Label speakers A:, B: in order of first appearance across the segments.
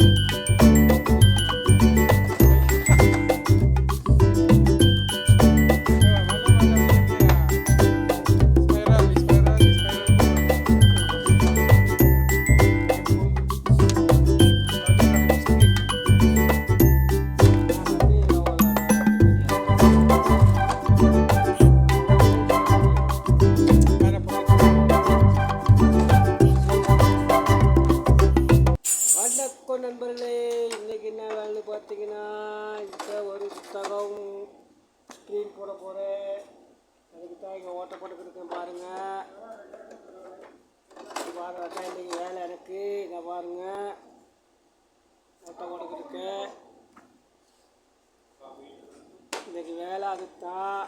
A: thank you நண்பர்களே இன்றைக்கி என்ன வேலைன்னு பார்த்தீங்கன்னா இப்போ ஒரு புத்தகம் ஸ்க்ரீன் போட போகிறேன் அதுக்கு தான் இங்கே ஓட்ட போட்டுக்கிட்டு பாருங்கள் பாருங்கள் தான் இன்றைக்கி வேலை எனக்கு. இதை பாருங்கள் ஓட்ட போட்டுக்கிட்டு இருக்கேன். இன்னைக்கு வேலை அதுதான்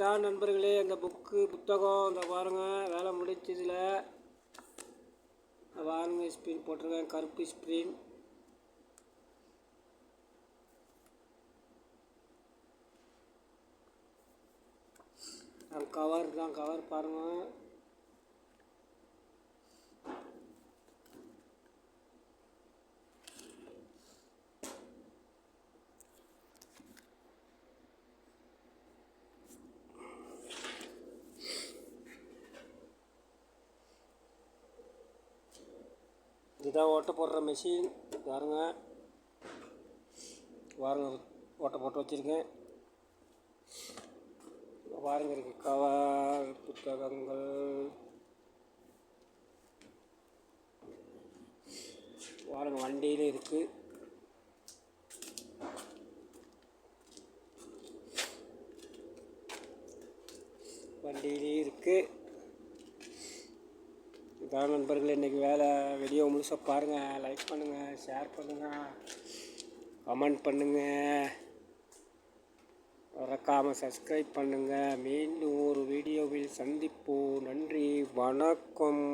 A: தான் நண்பர்களே அந்த புக்கு புத்தகம் இந்த பாருங்கள் வேலை முடிச்சதில் பாருங்க ஸ்க்ரீன் போட்டிருக்கேன் கருப்பு ஸ்க்ரீன் கவர் தான் கவர் பாருங்கள் இதுதான் ஓட்டை போடுற மெஷின் பாருங்க. பாருங்க ஓட்டை போட்டு வச்சுருக்கேன். பாருங்க இருக்கு. கவர் புத்தகங்கள். பாருங்க வண்டியிலே இருக்குது இதான் நண்பர்களே இன்றைக்கி வேலை வெளியே முழுசாக பாருங்கள் லைக் பண்ணுங்கள் ஷேர் பண்ணுங்கள் கமெண்ட் பண்ணுங்கள் மறக்காமல் சப்ஸ்கிரைப் பண்ணுங்கள் மீண்டும் ஒரு வீடியோவில் சந்திப்போம். நன்றி வணக்கம்.